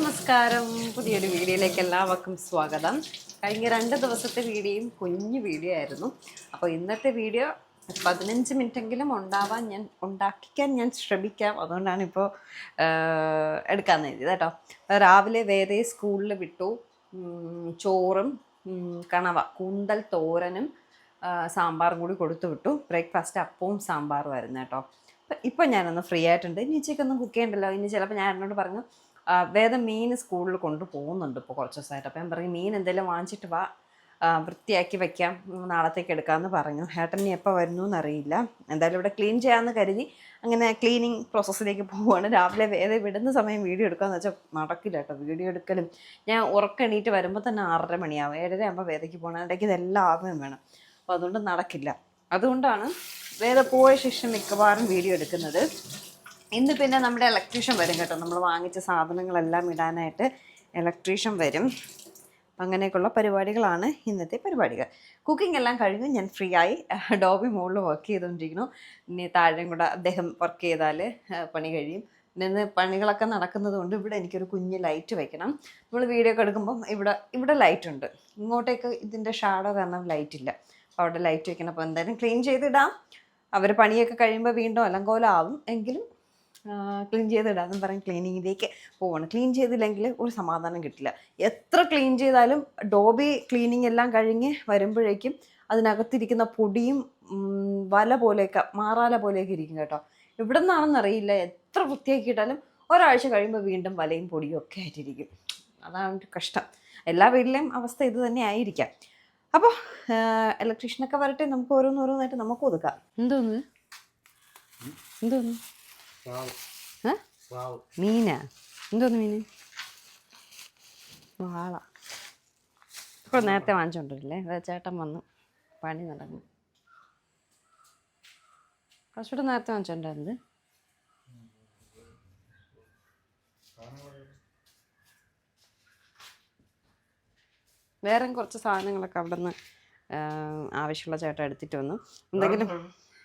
നമസ്കാരം. പുതിയൊരു വീഡിയോയിലേക്ക് എല്ലാവർക്കും സ്വാഗതം. കഴിഞ്ഞ രണ്ട് ദിവസത്തെ വീഡിയോയും കുഞ്ഞു വീഡിയോ ആയിരുന്നു. അപ്പോൾ ഇന്നത്തെ വീഡിയോ പതിനഞ്ച് മിനിറ്റെങ്കിലും ഉണ്ടാവാൻ ഞാൻ ഉണ്ടാക്കിക്കാൻ ഞാൻ ശ്രമിക്കാം. അതുകൊണ്ടാണ് ഇപ്പോൾ എടുക്കാൻ എഴുതിയത് കേട്ടോ. രാവിലെ വേദയെ സ്കൂളിൽ വിട്ടു. ചോറും കണവ കൂന്തൽ തോരനും സാമ്പാറും കൂടി കൊടുത്തു വിട്ടു. ബ്രേക്ക്ഫാസ്റ്റ് അപ്പവും സാമ്പാറും ആയിരുന്നു കേട്ടോ. ഇപ്പം ഞാനൊന്ന് ഫ്രീ ആയിട്ടുണ്ട്. ഇനി ഉച്ചയ്ക്കൊന്നും കുക്ക് ചെയ്യണ്ടല്ലോ? ഇനി ചിലപ്പോൾ ഞാൻ എന്നോട് പറഞ്ഞു വേദം മീൻ സ്കൂളിൽ കൊണ്ട് പോകുന്നുണ്ട് ഇപ്പോൾ കുറച്ച് ദിവസമായിട്ട്. അപ്പം ഞാൻ പറയും മീൻ എന്തെങ്കിലും വാങ്ങിച്ചിട്ട് വാ. വൃത്തിയാക്കി വെക്കാം. നാളത്തേക്ക് എടുക്കാമെന്ന് പറഞ്ഞു. ഏട്ടൻ ഇനി എപ്പോൾ വരുന്നു എന്നറിയില്ല എന്തായാലും ഇവിടെ ക്ലീൻ ചെയ്യാമെന്ന് കരുതി അങ്ങനെ ക്ലീനിങ് പ്രോസസ്സിലേക്ക് പോവുകയാണ് രാവിലെ വേദ വിടുന്ന സമയം വീഡിയോ എടുക്കാമെന്ന് വെച്ചാൽ നടക്കില്ല കേട്ടോ വീഡിയോ എടുക്കലും. ഞാൻ ഉറക്കെണീറ്റ് വരുമ്പോൾ തന്നെ ആറര മണിയാവും. ഏഴര ആകുമ്പോൾ വേദയ്ക്ക് പോകണം ഇടയ്ക്ക് ഇതെല്ലാം ആവുകയും വേണം. അപ്പോൾ അതുകൊണ്ട് നടക്കില്ല. അതുകൊണ്ടാണ് വേദ പോയ ശേഷം മിക്കവാറും വീഡിയോ എടുക്കുന്നത്. ഇന്ന് പിന്നെ നമ്മുടെ ഇലക്ട്രീഷ്യൻ വരും കേട്ടോ. നമ്മൾ വാങ്ങിച്ച സാധനങ്ങളെല്ലാം ഇടാനായിട്ട് ഇലക്ട്രീഷ്യൻ വരും. അങ്ങനെയൊക്കെയുള്ള പരിപാടികളാണ് ഇന്നത്തെ പരിപാടികൾ. കുക്കിംഗ് എല്ലാം കഴിഞ്ഞു. ഞാൻ ഫ്രീ ആയി. ഡോബി മുകളിൽ വർക്ക് ചെയ്തുകൊണ്ടിരിക്കുന്നു. ഇനി താഴെയും കൂടെ അദ്ദേഹം വർക്ക് ചെയ്താൽ പണി കഴിയും. പിന്നെ ഇന്ന് പണികളൊക്കെ നടക്കുന്നത് കൊണ്ട് ഇവിടെ എനിക്കൊരു കുഞ്ഞ് ലൈറ്റ് വെക്കണം. നമ്മൾ വീഡിയോ ഒക്കെ എടുക്കുമ്പം ഇവിടെ ഇവിടെ ലൈറ്റ് ഉണ്ട്. ഇങ്ങോട്ടേക്ക് ഇതിന്റെ ഷാഡോ കാരണം ലൈറ്റ് ഇല്ല. അപ്പോൾ അവിടെ ലൈറ്റ് വെക്കണം. അപ്പോൾ എന്തായാലും ക്ലീൻ ചെയ്തിടാം. അവർ പണിയൊക്കെ കഴിയുമ്പോൾ വീണ്ടും അലങ്കോലാവും എങ്കിലും ക്ലീൻ ചെയ്തിടാന്നും പറയും ക്ലീനിങ്ങിലേക്ക് പോവാണ്. ക്ലീൻ ചെയ്തില്ലെങ്കിൽ ഒരു സമാധാനം കിട്ടില്ല. എത്ര ക്ലീൻ ചെയ്താലും ഡോബി ക്ലീനിങ് എല്ലാം കഴിഞ്ഞ് വരുമ്പോഴേക്കും അതിനകത്തിരിക്കുന്ന പൊടിയും വല പോലെയൊക്കെ മാറാല പോലെയൊക്കെ ഇരിക്കും കേട്ടോ. ഇവിടെ നിന്നാണെന്നറിയില്ല എത്ര വൃത്തിയാക്കിയിട്ടാലും ഒരാഴ്ച കഴിയുമ്പോൾ വീണ്ടും വലയും പൊടിയും ഒക്കെ ആയിട്ടിരിക്കും. അതാണ് ഒരു കഷ്ടം. എല്ലാ വീട്ടിലെയും അവസ്ഥ ഇത് തന്നെ ആയിരിക്കാം. അപ്പോൾ ഇലക്ട്രീഷ്യനൊക്കെ വരട്ടെ. നമുക്ക് ഓരോന്നോരോന്നായിട്ട് നമുക്ക് ഒതുക്കാം. എന്തോന്ന്? എന്തോന്ന്? മീനാ? എന്തോന്ന് മീന്? വാള. ഇപ്പോൾ നേരത്തെ വാങ്ങിച്ചോണ്ടിരില്ലേ ചേട്ടൻ വന്നു പണി നടന്നു. കുറച്ചുകൂടെ നേരത്തെ വാങ്ങിച്ചോണ്ടായിരുന്നു വേറെ കുറച്ച് സാധനങ്ങളൊക്കെ അവിടെ നിന്ന് ആവശ്യമുള്ള ചേട്ടൻ എടുത്തിട്ട് വന്നു. എന്തെങ്കിലും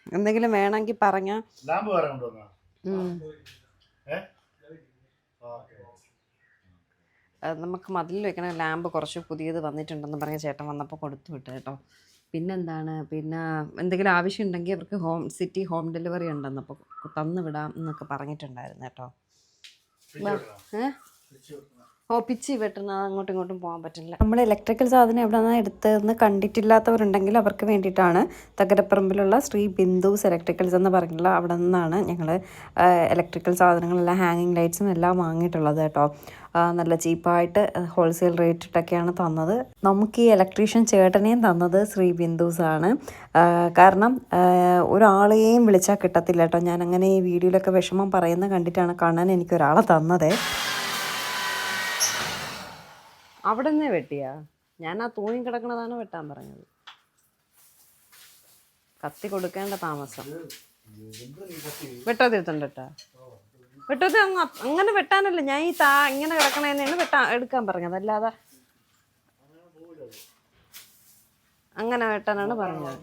എന്തെങ്കിലും വേണമെങ്കിൽ പറഞ്ഞാൽ നമുക്ക് മതിലിൽ വെക്കണ ലാമ്പ് കുറച്ച് പുതിയത് വന്നിട്ടുണ്ടെന്ന് പറഞ്ഞ ചേട്ടൻ വന്നപ്പോൾ കൊടുത്തു വിട്ടു കേട്ടോ. പിന്നെന്താണ്? പിന്നെ എന്തെങ്കിലും ആവശ്യം ഉണ്ടെങ്കിൽ അവർക്ക് ഹോം സിറ്റി ഹോം ഡെലിവറി ഉണ്ടെന്ന് അപ്പോൾ തന്നു വിടാം എന്നൊക്കെ പറഞ്ഞിട്ടുണ്ടായിരുന്നു കേട്ടോ. ഏ? ഓ പിച്ച് വെട്ടുന്ന അങ്ങോട്ടും ഇങ്ങോട്ടും പോകാൻ പറ്റില്ല. നമ്മൾ ഇലക്ട്രിക്കൽ സാധനം എവിടെ നിന്നാണ് എടുത്തതെന്ന് കണ്ടിട്ടില്ലാത്തവരുണ്ടെങ്കിൽ അവർക്ക് വേണ്ടിയിട്ടാണ് തകരപ്പറമ്പിലുള്ള ശ്രീ ബിന്ദുസ് ഇലക്ട്രിക്കൽസ് എന്ന് പറഞ്ഞിട്ടുള്ള അവിടെ നിന്നാണ് ഞങ്ങൾ ഇലക്ട്രിക്കൽ സാധനങ്ങളെല്ലാം ഹാങ്ങിങ് ലൈറ്റ്സും എല്ലാം വാങ്ങിയിട്ടുള്ളത് കേട്ടോ. നല്ല ചീപ്പായിട്ട് ഹോൾസെയിൽ റേറ്റിട്ടൊക്കെയാണ് തന്നത്. നമുക്ക് ഈ ഇലക്ട്രീഷ്യൻ ചേട്ടനെയും തന്നത് ശ്രീ ബിന്ദുസ് ആണ് കാരണം ഒരാളെയും വിളിച്ചാൽ കിട്ടത്തില്ല കേട്ടോ. ഞാൻ അങ്ങനെ ഈ വീഡിയോയിലൊക്കെ വിഷമം പറയുന്നത് കണ്ടിട്ടാണ് കാണാൻ എനിക്കൊരാളെ തന്നതേ. അവിടെ നിന്നേ വെട്ടിയാ? ഞാൻ ആ തൂങ്ങി കിടക്കണതാണ് വെട്ടാൻ പറഞ്ഞത്. കത്തി കൊടുക്കേണ്ട താമസം. വെട്ടാതിരുത്തുണ്ട് കേട്ടാ അങ്ങനെ വെട്ടാനല്ല. ഞാൻ ഈ താ ഇങ്ങനെ കിടക്കണേന്നാണ് വെട്ടാ എടുക്കാൻ പറഞ്ഞത്. അല്ലാതെ അങ്ങനെ വെട്ടാനാണ് പറഞ്ഞത്.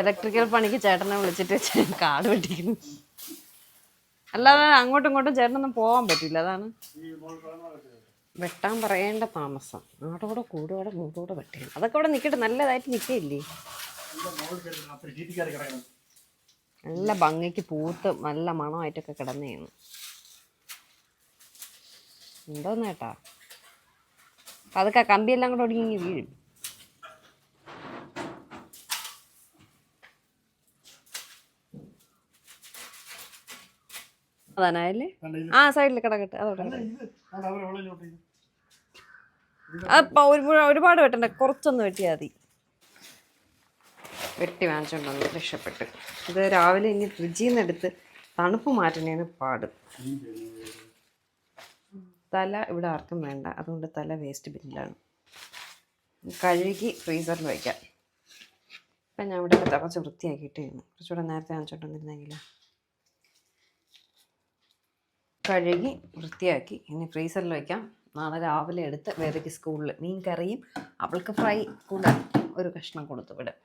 ഇലക്ട്രിക്കൽ പണിക്ക് ചേട്ടനെ വിളിച്ചിട്ട് കാട് വെട്ടിക്കുന്നു. അല്ലാതെ അങ്ങോട്ടും ഇങ്ങോട്ടും ചേട്ടനൊന്നും പോകാൻ പറ്റില്ല അതാണ്. വെട്ടാൻ പറയേണ്ട താമസം. ആടോടെ കൂടോടെ മൂടോടെ വെട്ടിയാണ് അതൊക്കെ ഇവിടെ നിൽക്കട്ടെ നല്ലതായിട്ട് നിൽക്കില്ലേ നല്ല ഭംഗിക്ക് പൂത്ത് നല്ല മണമായിട്ടൊക്കെ കിടന്നേന്ന് എന്തോന്നേട്ടാ അതൊക്കെ കമ്പിയെല്ലാം കൂടെ ഒടുങ്ങി വീഴും. അതാനായല്ലേ ആ സൈഡിൽ കിടക്കട്ടെ അതോടെ. അപ്പൊ ഒരുപാട് വെട്ടണ്ട കുറച്ചൊന്ന് വെട്ടിയാൽ മതി. വെട്ടി വാങ്ങിച്ചോണ്ടു രക്ഷപ്പെട്ട്. ഇത് രാവിലെ ഇനി ഫ്രിഡ്ജിൽ നിന്ന് എടുത്ത് തണുപ്പ് മാറ്റണേന് പാട്. തല ഇവിടെ ആർക്കും വേണ്ട അതുകൊണ്ട് തല വേസ്റ്റ് ബിന്നിലാണ്. കഴുകി ഫ്രീസറിൽ വയ്ക്കാം. ഇപ്പം ഞാൻ ഇവിടെ കുറച്ച് വൃത്തിയാക്കിയിട്ടേ കുറച്ചുകൂടെ നേരത്തെ വാങ്ങിച്ചോണ്ടിരുന്നെങ്കിൽ കഴുകി വൃത്തിയാക്കി. ഇനി ഫ്രീസറിൽ വയ്ക്കാം നാളെ രാവിലെ എടുത്ത് വേദയ്ക്ക് സ്കൂളിൽ മീൻ കറിയും അവൾക്ക് ഫ്രൈ കൂടെ ഒരു കഷ്ണം കൊടുത്തു വിടും.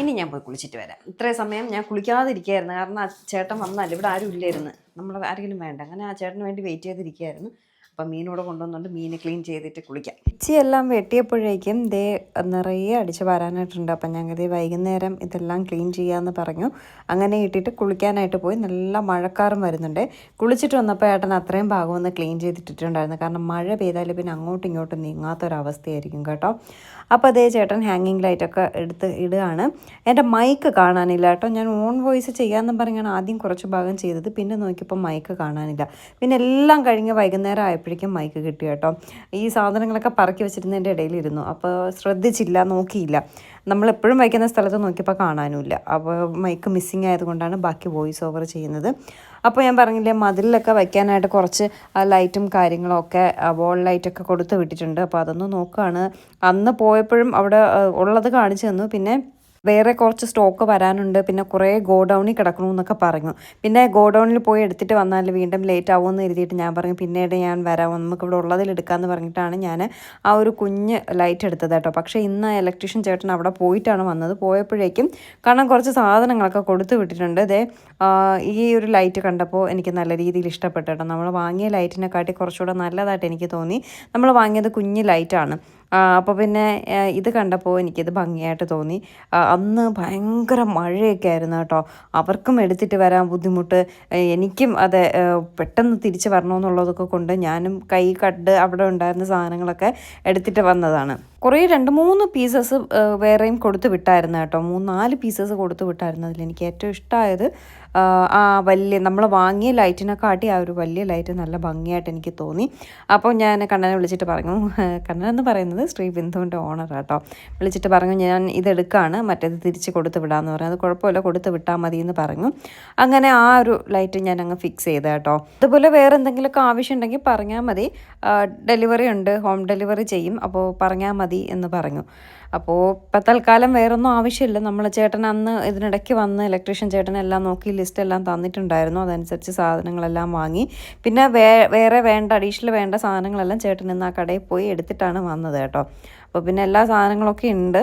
ഇനി ഞാൻ പോയി കുളിച്ചിട്ട് വരാം. ഇത്രയും സമയം ഞാൻ കുളിക്കാതിരിക്കുകയായിരുന്നു കാരണം ആ ചേട്ടൻ വന്നാൽ ഇവിടെ ആരും ഇല്ലായിരുന്നു. നമ്മൾ ആരെങ്കിലും വേണ്ട. അങ്ങനെ ആ ചേട്ടന് വേണ്ടി വെയിറ്റ് ചെയ്തിരിക്കുകയായിരുന്നു അപ്പം മീനൂടെ കൊണ്ടുവന്നുകൊണ്ട് മീനെ ക്ലീൻ ചെയ്തിട്ട് കുളിക്കാം. ഇച്ചിയെല്ലാം വെട്ടിയപ്പോഴേക്കും ദേ നിറയെ അടിച്ച് വരാനായിട്ടുണ്ട്. അപ്പം ഞങ്ങൾ ദേ വൈകുന്നേരം ഇതെല്ലാം ക്ലീൻ ചെയ്യാമെന്ന് പറഞ്ഞു. അങ്ങനെ ഇട്ടിട്ട് കുളിക്കാനായിട്ട് പോയി. നല്ല മഴക്കാറും വരുന്നുണ്ട്. കുളിച്ചിട്ട് വന്നപ്പോൾ ഏട്ടൻ അത്രയും ഭാഗം ഒന്ന് ക്ലീൻ ചെയ്തിട്ടിട്ടുണ്ടായിരുന്നു. കാരണം മഴ പെയ്താൽ പിന്നെ അങ്ങോട്ടും ഇങ്ങോട്ടും നീങ്ങാത്തൊരവസ്ഥയായിരിക്കും കേട്ടോ. അപ്പോൾ അതേ ചേട്ടൻ ഹാങ്ങിങ് ലൈറ്റൊക്കെ എടുത്ത് ഇടുകയാണ്. എന്റെ മൈക്ക് കാണാനില്ല കേട്ടോ. ഞാൻ ഓൺ വോയിസ് ചെയ്യാമെന്ന് പറഞ്ഞാണ് ആദ്യം കുറച്ച് ഭാഗം ചെയ്തത്. പിന്നെ നോക്കിയപ്പോൾ മൈക്ക് കാണാനില്ല. പിന്നെ എല്ലാം കഴിഞ്ഞ് വൈകുന്നേരം ആയപ്പോഴേക്കും മൈക്ക് കിട്ടി കേട്ടോ? ഈ സാധനങ്ങളൊക്കെ പറക്കി വെച്ചിരുന്നതിന്റെ ഇടയിലിരുന്നു. അപ്പോൾ ശ്രദ്ധിച്ചില്ല നോക്കിയില്ല. നമ്മളെപ്പോഴും വയ്ക്കുന്ന സ്ഥലത്ത് നോക്കിയപ്പോൾ കാണാനുമില്ല. അപ്പോൾ മൈക്ക് മിസ്സിങ് ആയതുകൊണ്ടാണ് ബാക്കി വോയിസ് ഓവർ ചെയ്യുന്നത്. അപ്പോൾ ഞാൻ പറഞ്ഞില്ലേ മതിലിലൊക്കെ വയ്ക്കാനായിട്ട് കുറച്ച് ലൈറ്റും കാര്യങ്ങളൊക്കെ വോൾ ലൈറ്റൊക്കെ കൊടുത്ത് വിട്ടിട്ടുണ്ട്. അപ്പോൾ അതൊന്ന് നോക്കുകയാണ് അന്ന് പോയപ്പോഴും അവിടെ ഉള്ളത് കാണിച്ചു തന്നു. പിന്നെ വേറെ കുറച്ച് സ്റ്റോക്ക് വരാനുണ്ട്. പിന്നെ കുറേ ഗോഡൗണിൽ കിടക്കണമെന്നൊക്കെ പറഞ്ഞു. പിന്നെ ഗോഡൗണിൽ പോയി എടുത്തിട്ട് വന്നാൽ വീണ്ടും ലേറ്റ് ആവുമെന്ന് എഴുതിയിട്ട് ഞാൻ പറഞ്ഞു. പിന്നീട് ഞാൻ വരാം. നമുക്ക് ഇവിടെ ഉള്ളതിൽ എടുക്കാമെന്ന് പറഞ്ഞിട്ടാണ് ഞാൻ ആ ഒരു കുഞ്ഞ് ലൈറ്റ് എടുത്തത് കേട്ടോ. പക്ഷേ ഇന്ന് ഇലക്ട്രീഷ്യൻ ചേട്ടൻ അവിടെ പോയിട്ടാണ് വന്നത്. പോയപ്പോഴേക്കും കാരണം കുറച്ച് സാധനങ്ങളൊക്കെ കൊടുത്തു വിട്ടിട്ടുണ്ട്. ദേ ഈ ഒരു ലൈറ്റ് കണ്ടപ്പോൾ എനിക്ക് നല്ല രീതിയിൽ ഇഷ്ടപ്പെട്ടു കേട്ടോ. നമ്മൾ വാങ്ങിയ ലൈറ്റിനെക്കാട്ടി കുറച്ചുകൂടെ നല്ലതായിട്ട് എനിക്ക് തോന്നി. നമ്മൾ വാങ്ങിയത് കുഞ്ഞ് ലൈറ്റാണ് അപ്പോൾ പിന്നെ ഇത് കണ്ടപ്പോൾ എനിക്കിത് ഭംഗിയായിട്ട് തോന്നി. അന്ന് ഭയങ്കര മഴയൊക്കെ ആയിരുന്നു കേട്ടോ. അവർക്കും എടുത്തിട്ട് വരാൻ ബുദ്ധിമുട്ട്. എനിക്കും അതെ പെട്ടെന്ന് തിരിച്ച് വരണമെന്നുള്ളതൊക്കെ കൊണ്ട് ഞാനും കൈ കട്ട് അവിടെ ഉണ്ടായിരുന്ന സാധനങ്ങളൊക്കെ എടുത്തിട്ട് വന്നതാണ്. കുറേ രണ്ട് മൂന്ന് പീസസ് വേറെയും കൊടുത്തു വിട്ടായിരുന്നു കേട്ടോ. മൂന്ന് നാല് പീസസ് കൊടുത്തു വിട്ടായിരുന്നു അതിൽ എനിക്ക് ഏറ്റവും ഇഷ്ടമായത്. ആ, വലിയ നമ്മൾ വാങ്ങിയ ലൈറ്റിനെ കാട്ടി ആ ഒരു വലിയ ലൈറ്റ് നല്ല ഭംഗിയായിട്ട് എനിക്ക് തോന്നി. അപ്പോൾ ഞാൻ കണ്ണനെ വിളിച്ചിട്ട് പറഞ്ഞു കണ്ണൻ എന്ന് പറയുന്നത് ശ്രീ ബിന്ദുവിന്റെ ഓണർ കേട്ടോ വിളിച്ചിട്ട് പറഞ്ഞു ഞാൻ ഇതെടുക്കുകയാണ് മറ്റേത് തിരിച്ച് കൊടുത്ത് വിടാമെന്ന് പറഞ്ഞു. അത് കുഴപ്പമില്ല കൊടുത്ത് വിട്ടാൽ മതി എന്ന് പറഞ്ഞു. അങ്ങനെ ആ ഒരു ലൈറ്റ് ഞാൻ അങ്ങ് ഫിക്സ് ചെയ്ത് കേട്ടോ. അതുപോലെ വേറെ എന്തെങ്കിലുമൊക്കെ ആവശ്യം ഉണ്ടെങ്കിൽ പറഞ്ഞാൽ മതി. ഡെലിവറി ഉണ്ട് ഹോം ഡെലിവറി ചെയ്യും. അപ്പോൾ പറഞ്ഞാൽ മതി എന്ന് പറഞ്ഞു. അപ്പോൾ ഇപ്പം തൽക്കാലം വേറൊന്നും ആവശ്യമില്ല. നമ്മൾ ചേട്ടൻ അന്ന് ഇതിനിടയ്ക്ക് വന്ന് ഇലക്ട്രീഷ്യൻ ചേട്ടൻ എല്ലാം നോക്കി ലിസ്റ്റ് എല്ലാം തന്നിട്ടുണ്ടായിരുന്നു. അതനുസരിച്ച് സാധനങ്ങളെല്ലാം വാങ്ങി. പിന്നെ വേ വേറെ വേണ്ട അഡീഷണൽ വേണ്ട സാധനങ്ങളെല്ലാം ചേട്ടൻ ഇന്ന് ആ കടയിൽ പോയി എടുത്തിട്ടാണ് വന്നത് കേട്ടോ. അപ്പോൾ പിന്നെ എല്ലാ സാധനങ്ങളൊക്കെ ഉണ്ട്.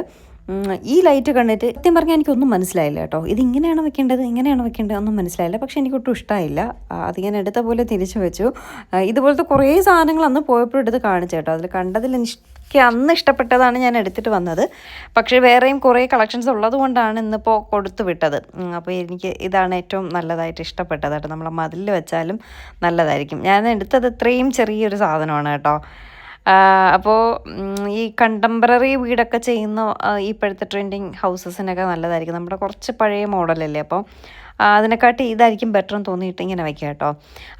ഈ ലൈറ്റ് കണ്ടിട്ട് സത്യം പറഞ്ഞാൽ എനിക്കൊന്നും മനസ്സിലായില്ല കേട്ടോ. ഇത് ഇങ്ങനെയാണ് വെക്കേണ്ടത്? ഇങ്ങനെയാണ് വെക്കേണ്ടത്? ഒന്നും മനസ്സിലായില്ല. പക്ഷെ എനിക്കൊട്ടും ഇഷ്ടമായില്ല അത് ഞാൻ എടുത്ത പോലെ തിരിച്ചു വെച്ചു. ഇതുപോലത്തെ കുറേ സാധനങ്ങൾ അന്ന് പോയപ്പോൾ എടുത്ത് കാണിച്ചു കേട്ടോ. അതിൽ കണ്ടതിൽ എനിക്ക് അന്ന് ഇഷ്ടപ്പെട്ടതാണ് ഞാൻ എടുത്തിട്ട് വന്നത്. പക്ഷേ വേറെയും കുറേ കളക്ഷൻസ് ഉള്ളത് കൊണ്ടാണ് ഇന്നിപ്പോൾ കൊടുത്തു വിട്ടത്. അപ്പോൾ എനിക്ക് ഇതാണ് ഏറ്റവും നല്ലതായിട്ട് ഇഷ്ടപ്പെട്ടത് കേട്ടോ. നമ്മളെ മതിലിൽ വെച്ചാലും നല്ലതായിരിക്കും. ഞാൻ എടുത്തത് ഇത്രയും ചെറിയൊരു സാധനമാണ് കേട്ടോ. അപ്പോൾ ഈ കണ്ടംപററി വീടൊക്കെ ചെയ്യുന്ന ഇപ്പോഴത്തെ ട്രെൻഡിങ് ഹൗസസിനൊക്കെ നല്ലതായിരിക്കും. നമ്മുടെ കുറച്ച് പഴയ മോഡലല്ലേ? അപ്പോൾ അതിനെക്കാട്ടി ഇതായിരിക്കും ബെറ്റർ എന്ന് തോന്നിയിട്ട് ഇങ്ങനെ വയ്ക്കുക കേട്ടോ.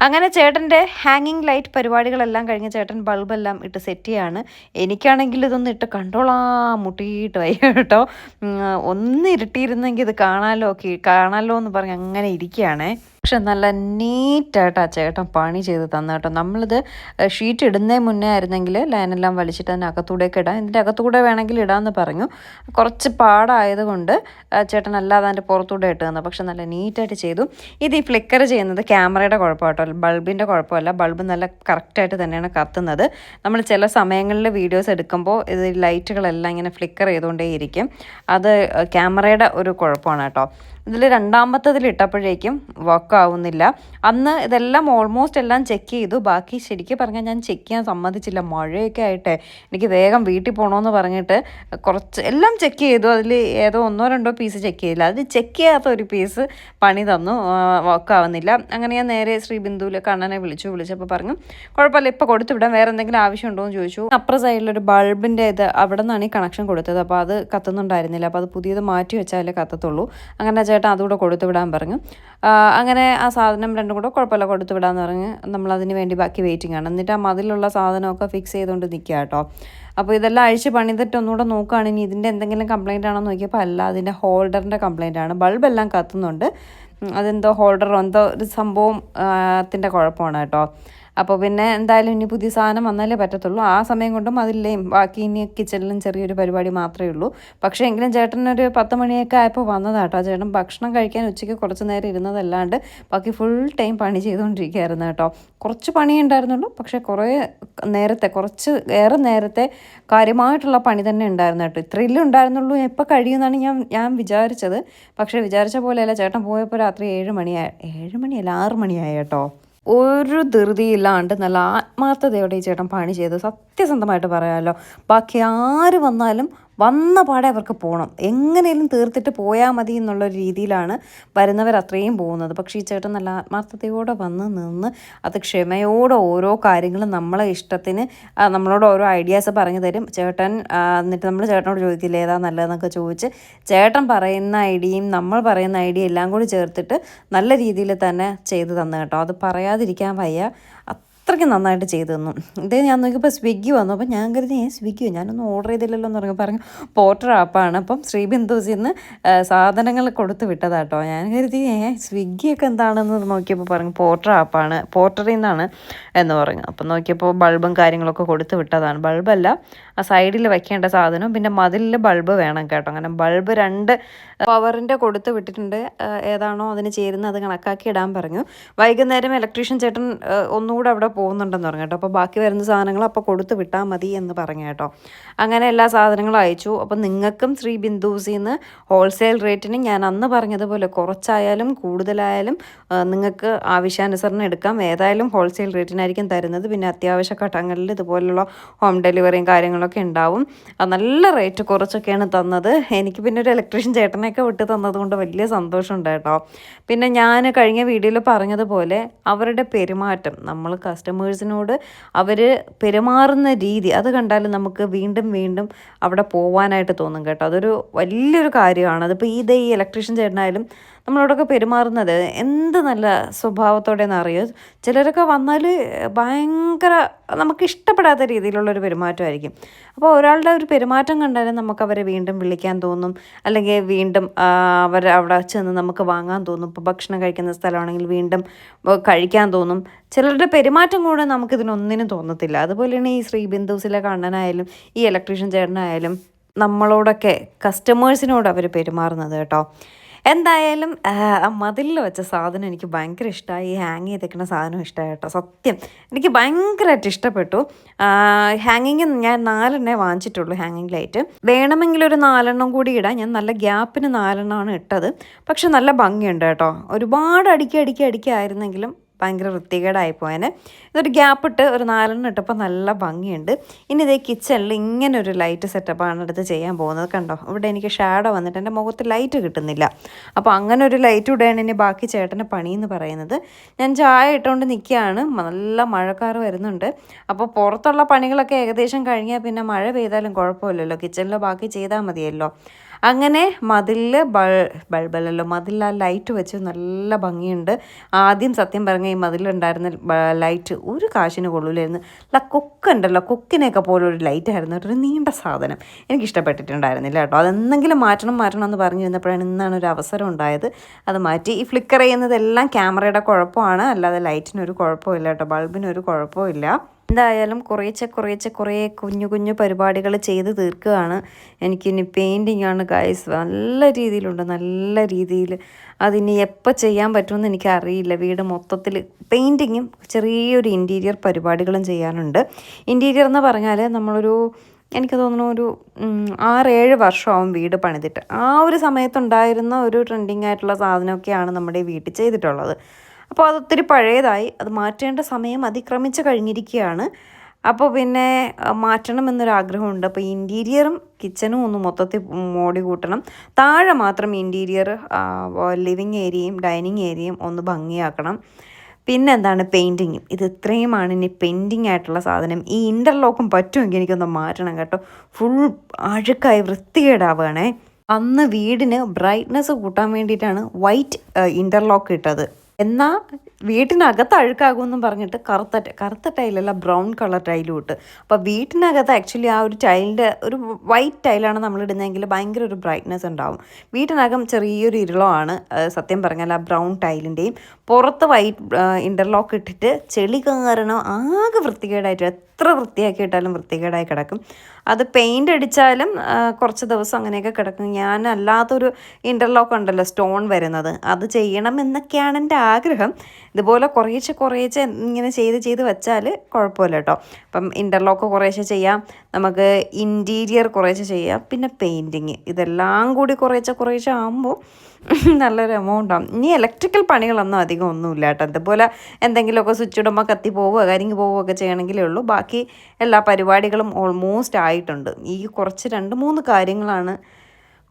അങ്ങനെ ചേട്ടന്റെ ഹാങ്ങിങ് ലൈറ്റ് പരിപാടികളെല്ലാം കഴിഞ്ഞ് ചേട്ടൻ ബൾബെല്ലാം ഇട്ട് സെറ്റ് ചെയ്യാണ്. എനിക്കാണെങ്കിൽ ഇതൊന്നും ഇട്ട് കണ്ടോളാ മുട്ടിയിട്ട് വയ്യ കേട്ടോ. ഒന്ന് ഇരുട്ടിയിരുന്നെങ്കിൽ ഇത് കാണാലോ കാണാലോ എന്ന് പറഞ്ഞ് അങ്ങനെ ഇരിക്കുകയാണേ. പക്ഷെ നല്ല നീറ്റായിട്ട് ആ ചേട്ടൻ പണി ചെയ്ത് തന്ന കേട്ടോ. നമ്മളിത് ഷീറ്റ് ഇടുന്നേ മുന്നേ ആയിരുന്നെങ്കിൽ ലൈനെല്ലാം വലിച്ചിട്ട് അതിന്റെ അകത്തൂടെയൊക്കെ ഇടാം. ഇതിന്റെ അകത്തൂടെ വേണമെങ്കിൽ ഇടാമെന്ന് പറഞ്ഞു. കുറച്ച് പാടായതുകൊണ്ട് ചേട്ടൻ അല്ലാതെ അതിന്റെ പുറത്തൂടെ ഇട്ട് തന്നു പക്ഷെ നല്ല നീറ്റായിട്ട് ചെയ്തു. ഇത് ഈ ഫ്ലിക്കർ ചെയ്യുന്നത് ക്യാമറയുടെ കുഴപ്പമാട്ടോ. ബൾബിന്റെ കുഴപ്പമല്ല. ബൾബ് നല്ല കറക്റ്റായിട്ട് തന്നെയാണ് കത്തുന്നത്. നമ്മൾ ചില സമയങ്ങളിൽ വീഡിയോസ് എടുക്കുമ്പോൾ ഇത് ലൈറ്റുകളെല്ലാം ഇങ്ങനെ ഫ്ലിക്കർ ചെയ്തുകൊണ്ടേയിരിക്കും. അത് ക്യാമറയുടെ ഒരു കുഴപ്പമാണ് കേട്ടോ. ഇതിൽ രണ്ടാമത്തതിൽ ഇട്ടപ്പോഴേക്കും വർക്ക് ആവുന്നില്ല. അന്ന് ഇതെല്ലാം ഓൾമോസ്റ്റ് എല്ലാം ചെക്ക് ചെയ്തു. ബാക്കി ശരിക്കും പറഞ്ഞാൽ ഞാൻ ചെക്ക് ചെയ്യാൻ സമ്മതിച്ചില്ല. മഴയൊക്കെ ആയിട്ടെ എനിക്ക് വേഗം വീട്ടിൽ പോകണമെന്ന് പറഞ്ഞിട്ട് കുറച്ച് എല്ലാം ചെക്ക് ചെയ്തു. അതിൽ ഏതോ ഒന്നോ രണ്ടോ പീസ് ചെക്ക് ചെയ്തില്ല. അത് ചെക്ക് ചെയ്യാത്ത ഒരു പീസ് പണി തന്നു. വർക്ക് ആവുന്നില്ല. അങ്ങനെ ഞാൻ നേരെ ശ്രീ ബിന്ദുവിലെ കണ്ണനെ വിളിച്ചു. വിളിച്ചപ്പോൾ പറഞ്ഞു കുഴപ്പമില്ല ഇപ്പോൾ കൊടുത്തു വിടാം. വേറെ എന്തെങ്കിലും ആവശ്യമുണ്ടോ എന്ന് ചോദിച്ചു. അപ്പുറ സൈഡിലൊരു ബൾബിന്റെ ഇത് അവിടെ നിന്നാണ് ഈ കണക്ഷൻ കൊടുത്തത്. അപ്പോൾ അത് കത്തുന്നുണ്ടായിരുന്നില്ല. അപ്പോൾ അത് പുതിയത് മാറ്റി വെച്ചാലേ കത്തത്തുള്ളൂ. അങ്ങനെ ചേട്ടൻ അതുകൂടെ കൊടുത്തു വിടാൻ പറഞ്ഞു. അങ്ങനെ ആ സാധനം രണ്ടും കൂടെ കുഴപ്പമില്ല കൊടുത്തു വിടാന്ന് പറഞ്ഞ്. നമ്മൾ അതിന് വേണ്ടി ബാക്കി വെയിറ്റിംഗ് ആണ്. എന്നിട്ട് ആ മതിലുള്ള സാധനമൊക്കെ ഫിക്സ് ചെയ്തുകൊണ്ട് നിൽക്കുക കേട്ടോ അപ്പോൾ ഇതെല്ലാം അഴിച്ച് പണിതിട്ട് ഒന്നുകൂടെ നോക്കുകയാണ് ഇനി ഇതിന്റെ എന്തെങ്കിലും കംപ്ലയിന്റ് ആണോ നോക്കിയപ്പോൾ അല്ല അതിന്റെ ഹോൾഡറിന്റെ കംപ്ലയിന്റ് ആണ്. ബൾബെല്ലാം കത്തുന്നുണ്ട്. അതെന്തോ ഹോൾഡറോ എന്തോ ഒരു സംഭവം ത്തിന്റെ കുഴപ്പമാണ് കേട്ടോ. അപ്പോൾ പിന്നെ എന്തായാലും ഇനി പുതിയ സാധനം വന്നാലേ പറ്റത്തുള്ളൂ. ആ സമയം കൊണ്ടും അതിലേയും ബാക്കി ഇനി കിച്ചണിലും ചെറിയൊരു പരിപാടി മാത്രമേ ഉള്ളൂ. പക്ഷേ എങ്കിലും ചേട്ടനൊരു പത്ത് മണിയൊക്കെ ആയപ്പോൾ വന്നതാട്ടോ. ചേട്ടൻ ഭക്ഷണം കഴിക്കാൻ ഉച്ചയ്ക്ക് കുറച്ച് നേരം ഇരുന്നതല്ലാണ്ട് ബാക്കി ഫുൾ ടൈം പണി ചെയ്തുകൊണ്ടിരിക്കുകയായിരുന്നു കേട്ടോ. കുറച്ച് പണി ഉണ്ടായിരുന്നുള്ളൂ പക്ഷേ കുറേ നേരത്തെ കുറച്ച് ഏറെ നേരത്തെ കാര്യമായിട്ടുള്ള പണി തന്നെ ഉണ്ടായിരുന്നു കേട്ടോ. ഇത്രയല്ലേ ഉണ്ടായിരുന്നുള്ളൂ. എപ്പോൾ കഴിയുമെന്നാണ് ഞാൻ ഞാൻ വിചാരിച്ചത്. പക്ഷേ വിചാരിച്ച പോലെയല്ല ചേട്ടൻ പോയപ്പോൾ രാത്രി ഏഴ് മണിയായി ഏഴ് മണിയല്ല ആറ് മണിയായി കേട്ടോ. ഒരു ധൃതിയില്ലാണ്ട് നല്ല ആത്മാർത്ഥതയോടെ ഈ ചേട്ടൻ പണി ചെയ്തു സത്യസന്ധമായിട്ട് പറയാമല്ലോ ബാക്കി ആര് വന്നാലും വന്ന പാടെ അവർക്ക് പോകണം എങ്ങനെയും തീർത്തിട്ട് പോയാൽ മതി എന്നുള്ള രീതിയിലാണ് വരുന്നവർ അത്രയും പോകുന്നത്. പക്ഷേ ഈ ചേട്ടൻ നല്ല ആത്മാർത്ഥതയോടെ വന്ന് നിന്ന് അത് ക്ഷമയോടെ ഓരോ കാര്യങ്ങളും നമ്മളെ ഇഷ്ടത്തിന് നമ്മളോട് ഓരോ ഐഡിയാസ് പറഞ്ഞു തരും. ചേട്ടൻ എന്നിട്ട് നമ്മൾ ചേട്ടനോട് ചോദിക്കില്ല ഏതാ നല്ലതെന്നൊക്കെ ചോദിച്ച് ചേട്ടൻ പറയുന്ന ഐഡിയയും നമ്മൾ പറയുന്ന ഐഡിയ എല്ലാം കൂടി ചേർത്തിട്ട് നല്ല രീതിയിൽ തന്നെ ചെയ്ത് തന്നു കേട്ടോ. അത് പറയാതിരിക്കാൻ വയ്യ. അത്രയ്ക്ക് നന്നായിട്ട് ചെയ്തു തന്നു. ഇതേ ഞാൻ നോക്കിയപ്പോൾ സ്വിഗ്ഗി വന്നു. അപ്പോൾ ഞാൻ കരുതി ഏ സ്വിഗ്ഗിയോ? ഞാനൊന്നും ഓർഡർ ചെയ്തില്ലല്ലോ എന്ന് പറഞ്ഞു പറഞ്ഞു പോർട്ടർ ആപ്പാണ് അപ്പം ശ്രീബിന്ദുസിൽ നിന്ന് സാധനങ്ങൾ കൊടുത്ത് വിട്ടതാട്ടോ. ഞാൻ കരുതി ഏ സ്വിഗ്ഗിയൊക്കെ എന്താണെന്ന് നോക്കിയപ്പോൾ പറഞ്ഞു പോർട്ടർ ആപ്പാണ് പോർട്ടറിൽ നിന്നാണ് എന്ന് പറഞ്ഞു. അപ്പം നോക്കിയപ്പോൾ ബൾബും കാര്യങ്ങളൊക്കെ കൊടുത്ത് വിട്ടതാണ്. ബൾബല്ല ആ സൈഡിൽ വയ്ക്കേണ്ട സാധനം. പിന്നെ മതിലിൽ ബൾബ് വേണം കേട്ടോ. അങ്ങനെ ബൾബ് രണ്ട് പവറിന്റെ കൊടുത്ത് വിട്ടിട്ടുണ്ട്. ഏതാണോ അതിന് ചേരുന്നത് അത് കണക്കാക്കി ഇടാൻ പറഞ്ഞു. വൈകുന്നേരം ഇലക്ട്രീഷ്യൻ ചേട്ടൻ ഒന്നുകൂടെ അവിടെ പോകുന്നുണ്ടെന്ന് പറഞ്ഞു കേട്ടോ. അപ്പോൾ ബാക്കി വരുന്ന സാധനങ്ങൾ അപ്പോൾ കൊടുത്ത് വിട്ടാൽ മതി എന്ന് പറഞ്ഞു കേട്ടോ. അങ്ങനെ എല്ലാ സാധനങ്ങളും അയച്ചു. അപ്പോൾ നിങ്ങൾക്കും ശ്രീ ബിന്ദുസിൽ നിന്ന് ഹോൾസെയിൽ റേറ്റിന് ഞാൻ അന്ന് പറഞ്ഞതുപോലെ കുറച്ചായാലും കൂടുതലായാലും നിങ്ങൾക്ക് ആവശ്യാനുസരണം എടുക്കാം. ഏതായാലും ഹോൾസെയിൽ റേറ്റിനായിരിക്കും തരുന്നത്. പിന്നെ അത്യാവശ്യ ഘട്ടങ്ങളിൽ ഇതുപോലുള്ള ഹോം ഡെലിവറിയും കാര്യങ്ങളൊക്കെ ഉണ്ടാവും. നല്ല റേറ്റ് കുറച്ചൊക്കെയാണ് തന്നത്. എനിക്ക് പിന്നെ ഒരു ഇലക്ട്രീഷ്യൻ ചേട്ടനെയൊക്കെ വിട്ട് തന്നതുകൊണ്ട് വലിയ സന്തോഷമുണ്ട് കേട്ടോ. പിന്നെ ഞാൻ കഴിഞ്ഞ വീഡിയോയിൽ പറഞ്ഞതുപോലെ അവരുടെ പെരുമാറ്റം. നമ്മൾ കസ്റ്റമേഴ്സിനോട് അവർ പെരുമാറുന്ന രീതി അത് കണ്ടാൽ നമുക്ക് വീണ്ടും വീണ്ടും അവിടെ പോവാനായിട്ട് തോന്നും കേട്ടോ. അതൊരു വലിയൊരു കാര്യമാണ്. അതിപ്പോൾ ഈ ദൈ ഈ ഇലക്ട്രീഷ്യൻ ചേട്ടനായാലും നമ്മളോടൊക്കെ പെരുമാറുന്നത് എന്ത് നല്ല സ്വഭാവത്തോടെയെന്ന് അറിയോ? ചിലരൊക്കെ വന്നാൽ ഭയങ്കര നമുക്ക് ഇഷ്ടപ്പെടാത്ത രീതിയിലുള്ളൊരു പെരുമാറ്റമായിരിക്കും. അപ്പോൾ ഒരാളുടെ ഒരു പെരുമാറ്റം കണ്ടാലും നമുക്ക് അവരെ വീണ്ടും വിളിക്കാൻ തോന്നും. അല്ലെങ്കിൽ വീണ്ടും അവർ അവിടെ ചെന്ന് നമുക്ക് വാങ്ങാൻ തോന്നും. ഇപ്പോൾ ഭക്ഷണം കഴിക്കുന്ന സ്ഥലമാണെങ്കിൽ വീണ്ടും കഴിക്കാൻ തോന്നും. ചിലരുടെ പെരുമാറ്റം കൂടെ നമുക്കിതിനൊന്നിനും തോന്നത്തില്ല. അതുപോലെയാണ് ഈ ശ്രീ ബിന്ദുസിലെ കണ്ണനായാലും ഈ ഇലക്ട്രീഷ്യൻ ചേട്ടനായാലും നമ്മളോടൊക്കെ കസ്റ്റമേഴ്സിനോട് അവർ പെരുമാറുന്നത് കേട്ടോ. എന്തായാലും ആ, മതിലിൽ വെച്ച സാധനം എനിക്ക് ഭയങ്കര ഇഷ്ടമായി ഈ ഹാങ് ചെയ്തേക്കുന്ന സാധനം ഇഷ്ടമായി കേട്ടോ സത്യം. എനിക്ക് ഭയങ്കരമായിട്ട് ഇഷ്ടപ്പെട്ടു. ഹാങ്ങിങ് ഞാൻ നാലെണ്ണേ വാങ്ങിച്ചിട്ടുള്ളൂ ഹാങ്ങിങ് ലൈറ്റ് വേണമെങ്കിൽ ഒരു നാലെണ്ണം കൂടി ഇടാം. ഞാൻ നല്ല ഗ്യാപ്പിന് നാലെണ്ണമാണ് ഇട്ടത്. പക്ഷെ നല്ല ഭംഗിയുണ്ട് കേട്ടോ. ഒരുപാട് അടുക്കി അടുക്കി അടുക്കിയായിരുന്നെങ്കിലും ഭയങ്കര വൃത്തികേടായി പോയേനെ. ഇതൊരു ഗ്യാപ്പ് ഇട്ട് ഒരു നാലെണ്ണം ഇട്ടപ്പോൾ നല്ല ഭംഗിയുണ്ട്. ഇനി ഇതേ കിച്ചണിൽ ഇങ്ങനെ ഒരു ലൈറ്റ് സെറ്റപ്പാണ് എടുത്ത് ചെയ്യാൻ പോകുന്നത് കണ്ടോ? ഇവിടെ എനിക്ക് ഷാഡോ വന്നിട്ട് എന്റെ മുഖത്ത് ലൈറ്റ് കിട്ടുന്നില്ല. അപ്പോൾ അങ്ങനെ ഒരു ലൈറ്റ് ഇടുകയാണ് ഇനി ബാക്കി ചേട്ടന്റെ പണിയെന്ന് പറയുന്നത്. ഞാൻ ചായ ഇട്ടുകൊണ്ട് നിൽക്കുകയാണ് നല്ല മഴക്കാർ വരുന്നുണ്ട്. അപ്പോൾ പുറത്തുള്ള പണികളൊക്കെ ഏകദേശം കഴിഞ്ഞാൽ പിന്നെ മഴ പെയ്താലും കുഴപ്പമില്ലല്ലോ. കിച്ചണിൽ ബാക്കി ചെയ്താൽ മതിയല്ലോ. അങ്ങനെ മതിലിൽ ബൾ ബൾബല്ലല്ലോ മതിലിൽ ആ ലൈറ്റ് വെച്ച് നല്ല ഭംഗിയുണ്ട്. ആദ്യം സത്യം പറഞ്ഞ ഈ മതിലുണ്ടായിരുന്ന ലൈറ്റ് ഒരു കാശിന് കൊള്ളൂലായിരുന്നു. അല്ല കൊക്കുണ്ടല്ലോ കൊക്കിനെയൊക്കെ പോലെ ഒരു ലൈറ്റ് ആയിരുന്നു ഒരു നീണ്ട സാധനം. എനിക്ക് ഇഷ്ടപ്പെട്ടിട്ടുണ്ടായിരുന്നില്ല കേട്ടോ. അതെന്തെങ്കിലും മാറ്റണം മാറ്റണം എന്ന് പറഞ്ഞു ഇരുന്നപ്പോഴാണ് ഇന്നാണ് ഒരു അവസരം ഉണ്ടായത്. അത് മാറ്റി. ഈ ഫ്ലിക്കർ ചെയ്യുന്നതെല്ലാം ക്യാമറയുടെ കുഴപ്പമാണ്. അല്ലാതെ ലൈറ്റിനൊരു കുഴപ്പമില്ല കേട്ടോ. ബൾബിനൊരു കുഴപ്പമില്ല. എന്തായാലും കുറേച്ചെ കുറേച്ചെ കുറേ കുഞ്ഞു കുഞ്ഞു പരിപാടികൾ ചെയ്ത് തീർക്കുകയാണ്. എനിക്കിനി പെയിന്റിങ് ആണ് ഗൈസ് നല്ല രീതിയിലുണ്ട് നല്ല രീതിയിൽ അതിനി എപ്പോൾ ചെയ്യാൻ പറ്റുമെന്ന് എനിക്കറിയില്ല. വീട് മൊത്തത്തിൽ പെയിന്റിങ്ങും ചെറിയൊരു ഇന്റീരിയർ പരിപാടികളും ചെയ്യാനുണ്ട്. ഇന്റീരിയർ എന്ന് പറഞ്ഞാൽ നമ്മളൊരു എനിക്ക് തോന്നുന്നു ഒരു ആറേഴ് വർഷമാവും വീട് പണിതിട്ട്. ആ ഒരു സമയത്തുണ്ടായിരുന്ന ഒരു ട്രെൻഡിങ് ആയിട്ടുള്ള സാധനമൊക്കെയാണ് നമ്മുടെ വീട്ടിൽ ചെയ്തിട്ടുള്ളത്. അപ്പോൾ അതൊത്തിരി പഴയതായി. അത് മാറ്റേണ്ട സമയം അതിക്രമിച്ച് കഴിഞ്ഞിരിക്കുകയാണ്. അപ്പോൾ പിന്നെ മാറ്റണം എന്നൊരാഗ്രഹമുണ്ട് അപ്പോൾ ഇന്റീരിയറും കിച്ചനും ഒന്ന് മൊത്തത്തിൽ മോടി കൂട്ടണം. താഴെ മാത്രം ഇന്റീരിയർ ലിവിങ് ഏരിയയും ഡൈനിങ് ഏരിയയും ഒന്ന് ഭംഗിയാക്കണം. പിന്നെ എന്താണ് പെയിന്റിങ്. ഇത് ഇത്രയുമാണ് ഇനി പെയിന്റിങ് ആയിട്ടുള്ള സാധനം. ഈ ഇന്റർലോക്കും പറ്റുമെങ്കിൽ എനിക്കൊന്ന് മാറ്റണം കേട്ടോ. ഫുൾ അഴുക്കായി വൃത്തികേടാവുകയാണേ. അന്ന് വീടിന് ബ്രൈറ്റ്നസ് കൂട്ടാൻ വേണ്ടിയിട്ടാണ് വൈറ്റ് ഇന്റർലോക്ക് ഇട്ടത്. എന്നാൽ വീട്ടിനകത്ത് അഴുക്കാകുമെന്നും പറഞ്ഞിട്ട് കറുത്ത കറുത്ത ടൈലല്ല ബ്രൗൺ കളർ ടൈലും ഇട്ട് അപ്പോൾ വീട്ടിനകത്ത് ആക്ച്വലി ആ ഒരു ടൈലിന്റെ ഒരു വൈറ്റ് ടൈലാണ് നമ്മൾ ഇടുന്നതെങ്കിൽ ഭയങ്കര ഒരു ബ്രൈറ്റ്നെസ് ഉണ്ടാവും. വീട്ടിനകം ചെറിയൊരു ഇരുളമാണ് സത്യം പറഞ്ഞാൽ ആ ബ്രൗൺ ടൈലിന്റെയും പുറത്ത് വൈറ്റ് ഇന്റർലോക്ക് ഇട്ടിട്ട് ചെളി കാരണം ആകെ വൃത്തികേടായിട്ട് എത്ര വൃത്തിയാക്കി ഇട്ടാലും വൃത്തികേടായി കിടക്കും. അത് പെയിന്റ് അടിച്ചാലും കുറച്ച് ദിവസം അങ്ങനെയൊക്കെ കിടക്കും. ഞാൻ അല്ലാത്തൊരു ഇന്റർലോക്ക് ഉണ്ടല്ലോ സ്റ്റോൺ വരുന്നത്. അത് ചെയ്യണം എന്നൊക്കെയാണ് എന്റെ ആഗ്രഹം. ഇതുപോലെ കുറേശ്ശെ കുറേശ്ശെ ഇങ്ങനെ ചെയ്ത് ചെയ്ത് വെച്ചാൽ കുഴപ്പമില്ല കേട്ടോ. അപ്പം ഇന്റർലോക്ക് കുറേശ്ശെ ചെയ്യാം നമുക്ക് ഇന്റീരിയർ കുറേശ്ശെ ചെയ്യാം പിന്നെ പെയിന്റിങ് ഇതെല്ലാം കൂടി കുറേശ്ശെ കുറേശ്ശെ ആകുമ്പോൾ നല്ലൊരു എമൗണ്ട് ആവും ഇനി ഇലക്ട്രിക്കൽ പണികളൊന്നും അധികം ഒന്നുമില്ല കേട്ടോ. ഇതുപോലെ എന്തെങ്കിലുമൊക്കെ സ്വിച്ച് ഇടുമ്പോൾ കത്തി പോവുക കരിങ്ങി പോവുകയൊക്കെ ചെയ്യണമെങ്കിലേ ഉള്ളൂ. ബാക്കി എല്ലാ പരിപാടികളും ഓൾമോസ്റ്റ് ആയിട്ടുണ്ട്. ഈ കുറച്ച് രണ്ട് മൂന്ന് കാര്യങ്ങളാണ്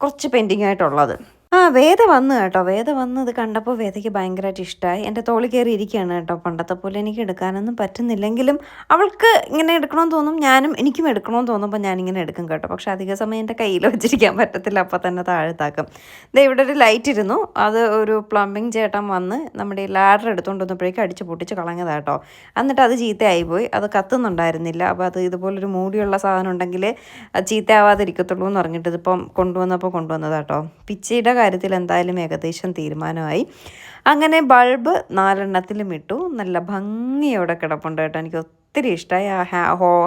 കുറച്ച് പെയിന്റിങ് ആയിട്ടുള്ളത്. ആ വേദ വന്നു കേട്ടോ. വേദ വന്ന് ഇത് കണ്ടപ്പോൾ വേദയ്ക്ക് ഭയങ്കരമായിട്ട് ഇഷ്ടമായി എന്റെ തോളി കയറി ഇരിക്കുകയാണ് കേട്ടോ. പണ്ടത്തെ പോലെ എനിക്ക് എടുക്കാനൊന്നും പറ്റുന്നില്ലെങ്കിലും അവൾക്ക് ഇങ്ങനെ എടുക്കണമെന്ന് തോന്നും. ഞാനും എനിക്കും എടുക്കണമെന്ന് തോന്നുമ്പോൾ ഞാനിങ്ങനെ എടുക്കും കേട്ടോ. പക്ഷേ അധിക സമയം എന്റെ കയ്യിൽ വെച്ചിരിക്കാൻ പറ്റത്തില്ല. അപ്പോൾ തന്നെ താഴത്താക്കും. ദേ ഇവിടെ ഒരു ലൈറ്റ് ഇരുന്നു. അത് ഒരു പ്ലംബിംഗ് ചേട്ടൻ വന്ന് നമ്മുടെ ലാഡർ എടുത്തുകൊണ്ട് വന്നപ്പോഴേക്കും അടിച്ച് പൊട്ടിച്ച് കളഞ്ഞതാ കേട്ടോ. എന്നിട്ട് അത് ചീത്തയായി പോയി. അത് കത്തുന്നുണ്ടായിരുന്നില്ല. അപ്പോൾ അത് ഇതുപോലൊരു മൂടിയുള്ള സാധനം ഉണ്ടെങ്കിൽ ചീത്തയാവാതിരിക്കത്തുള്ളൂ എന്ന് പറഞ്ഞിട്ട് ഇതിപ്പം കൊണ്ടുവന്നപ്പോൾ കൊണ്ടുവന്നതാ കേട്ടോ. പിച്ചിയുടെ കാര്യത്തിൽ എന്തായാലും ഏകദേശം തീരുമാനമായി. അങ്ങനെ ബൾബ് നാലെണ്ണത്തിലും ഇട്ടു. നല്ല ഭംഗിയോടെ കിടപ്പുണ്ട് കേട്ടോ. എനിക്ക് ഒത്തിരി ഇഷ്ടമായി ആ ഹാ